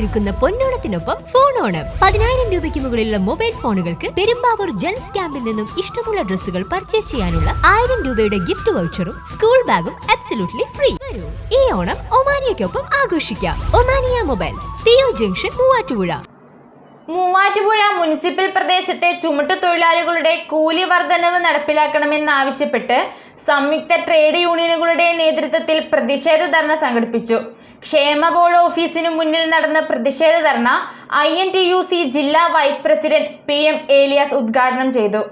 ഒരുക്കുന്ന പൊന്നോണത്തിനൊപ്പം ഫോൺ ഓണം. പതിനായിരം രൂപയ്ക്ക് മുകളിലുള്ള മൊബൈൽ ഫോണുകൾക്ക് പെരുമ്പാവൂർ ജെൻസ് ക്യാമ്പിൽ നിന്നും ഇഷ്ടമുള്ള ഡ്രസ്സുകൾ പർച്ചേസ് ചെയ്യാനുള്ള ആയിരം രൂപയുടെ ഗിഫ്റ്റ് വൗച്ചറും സ്കൂൾ ബാഗും അബ്സല്യൂട്ട്ലി ഫ്രീ ഈ ഓണം ഒമാനിയക്കൊപ്പം ആഘോഷിക്കാം. Omania mobiles PO junction Muvattupuzha. Muvattupuzha municipal പ്രദേശത്തെ ചുമട്ടു തൊഴിലാളികളുടെ കൂലി വർധനവ് നടപ്പിലാക്കണമെന്നാവശ്യപ്പെട്ട് സംയുക്ത ട്രേഡ് യൂണിയനുകളുടെ നേതൃത്വത്തിൽ പ്രതിഷേധ ധർണ സംഘടിപ്പിച്ചു. ക്ഷേമ ബോർഡ് ഓഫീസിനു മുന്നിൽ നടന്ന പ്രതിഷേധ ധർണ I N T U C ജില്ലാ vice president P M Elias ഉദ്ഘാടനം ചെയ്തു.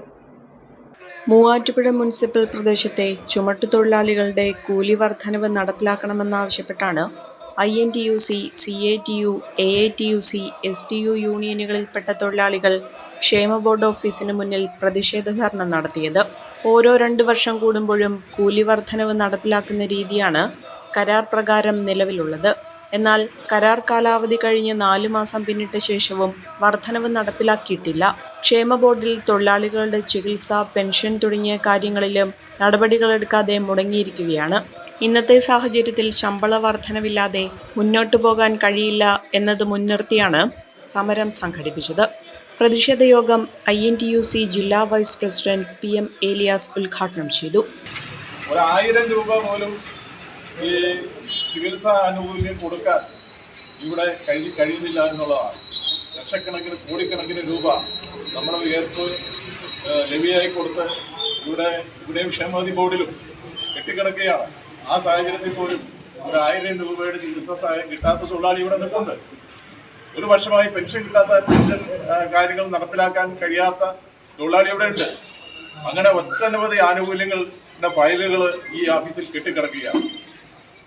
മൂവാറ്റുപുഴ മുനിസിപ്പൽ പ്രദേശത്തെ ചുമട്ടുതൊഴിലാളികളുടെ കൂലി വർധനവ് നടപ്പിലാക്കണമെന്നാവശ്യപ്പെട്ടാണ് I N T U C C A T U A A T U C S T U യൂണിയനുകളിൽപ്പെട്ട തൊഴിലാളികൾ ക്ഷേമ ബോർഡ് ഓഫീസിന് മുന്നിൽ പ്രതിഷേധ ധർണ നടത്തിയത്. ഓരോ രണ്ട് വർഷം കൂടുമ്പോഴും കൂലി വർധനവ് നടപ്പിലാക്കുന്ന രീതിയാണ് കരാർ പ്രകാരം നിലവിലുള്ളത്. എന്നാൽ കരാർ കാലാവധി കഴിഞ്ഞ് നാലു മാസം പിന്നിട്ട ശേഷവും വർധനവ് നടപ്പിലാക്കിയിട്ടില്ല. ക്ഷേമ ബോർഡിൽ തൊഴിലാളികളുടെ ചികിത്സ പെൻഷൻ തുടങ്ങിയ കാര്യങ്ങളിലും നടപടികളെടുക്കാതെ മുടങ്ങിയിരിക്കുകയാണ്. ഇന്നത്തെ സാഹചര്യത്തിൽ ശമ്പള വർധനവില്ലാതെ മുന്നോട്ടു പോകാൻ കഴിയില്ല എന്നത് മുൻനിർത്തിയാണ് സമരം സംഘടിപ്പിച്ചത്. പ്രതിഷേധ യോഗം I N T U C ജില്ലാ vice president P M Elias ഉദ്ഘാടനം ചെയ്തു. ഒരായിരം രൂപ പോലും ഈ ചികിത്സാ ആനുകൂല്യം കൊടുക്കാൻ ഇവിടെ കഴി കഴിയുന്നില്ല എന്നുള്ളതാണ്. ലക്ഷക്കണക്കിന് കോടിക്കണക്കിന് രൂപ നമ്മൾ വിയർപ്പ് ഏഹ്, ലഭ്യമായി കൊടുത്ത് ഇവിടെ ഇവിടെയും ക്ഷേമതി ബോർഡിലും കെട്ടിക്കിടക്കുകയാണ്. ആ സാഹചര്യത്തിൽ പോലും ഒരു ആയിരം രൂപയുടെ ചികിത്സാ സഹായം കിട്ടാത്ത തൊഴിലാളി ഇവിടെ നിൽപ്പുണ്ട്. ഒരു വർഷമായി പെൻഷൻ കിട്ടാത്ത പെൻഷൻ കാര്യങ്ങൾ നടപ്പിലാക്കാൻ കഴിയാത്ത തൊഴിലാളി ഇവിടെ ഉണ്ട്. അങ്ങനെ ഒട്ടനവധി ആനുകൂല്യങ്ങളുടെ ഫയലുകൾ ഈ ഓഫീസിൽ കെട്ടിക്കിടക്കുകയാണ്.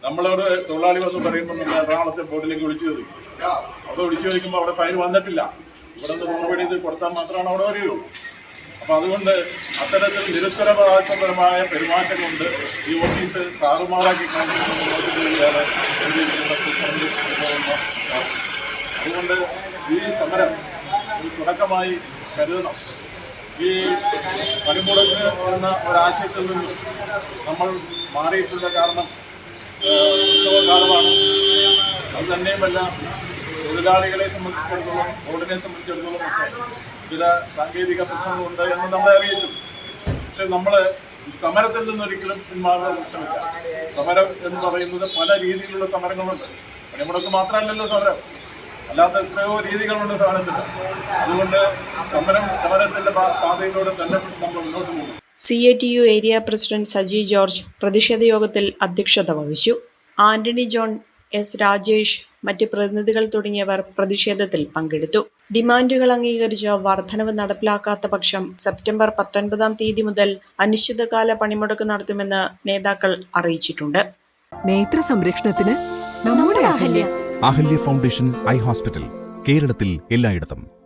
നമ്മളോട് തൊഴിലാളി വന്ന് പറയുമ്പോൾ നമ്മൾ എറണാകുളത്തെ ബോട്ടിലേക്ക് വിളിച്ചു ചോദിക്കും. അവിടെ വിളിച്ചു ചോദിക്കുമ്പോൾ അവിടെ ഫയൽ വന്നിട്ടില്ല. ഇവിടെ നിന്ന് മറുപടി ഇത് കൊടുത്താൽ മാത്രമാണ് അവിടെ വരികയുള്ളൂ അപ്പം അതുകൊണ്ട് അത്തരത്തിൽ നിരുത്തരവാദിത്വപരമായ പെരുമാറ്റം കൊണ്ട് ഈ ഓഫീസ് താറുമാറാക്കി. അതുകൊണ്ട് ഈ സമരം തുടക്കമായി കരുതണം. ഈ പണിമുടക്ക് എന്ന ഒരാശയത്തിൽ നിന്നും നമ്മൾ മാറിയിട്ടുള്ള കാരണം ഉത്സവകാലമാണ്. അത് തന്നെയുമല്ല തൊഴിലാളികളെ സംബന്ധിച്ചിടത്തോളം ബോർഡിനെ സംബന്ധിച്ചിടത്തോളം ഒക്കെ ചില സാങ്കേതിക പ്രശ്നങ്ങളുണ്ട് എന്ന് നമ്മളെ അറിയിച്ചു. പക്ഷെ നമ്മൾ സമരത്തിൽ നിന്നൊരിക്കലും പിന്മാറാൻ ശ്രമിക്കുക സമരം എന്ന് പറയുന്നത് പല രീതിയിലുള്ള സമരങ്ങളുണ്ട്. പണിമുടക്ക് മാത്രമല്ലല്ലോ സമരം. അല്ലാത്ത എത്രയോ രീതികളുണ്ട് സമരത്തിൽ അതുകൊണ്ട് സമരം സമരത്തിന്റെ പാതയിലൂടെ തന്നെ നമ്മൾ മുന്നോട്ട് പോകും C A T U area president Saji George പ്രതിഷേധ യോഗത്തിൽ അധ്യക്ഷത വഹിച്ചു. ആന്റണി ജോൺ എസ് രാജേഷ് മറ്റ് പ്രതിനിധികൾ തുടങ്ങിയവർ പ്രതിഷേധത്തിൽ പങ്കെടുത്തു. ഡിമാൻഡുകൾ അംഗീകരിച്ച് വർധനവ് നടപ്പിലാക്കാത്ത പക്ഷം സെപ്റ്റംബർ പത്തൊൻപതാം തീയതി മുതൽ അനിശ്ചിതകാല പണിമുടക്ക് നടത്തുമെന്ന് നേതാക്കൾ അറിയിച്ചിട്ടുണ്ട്. നേത്ര സംരക്ഷണത്തിന് നമ്മുടെ Ahalya. Ahalya foundation eye hospital കേരളത്തിൽ എല്ലായിടത്തും.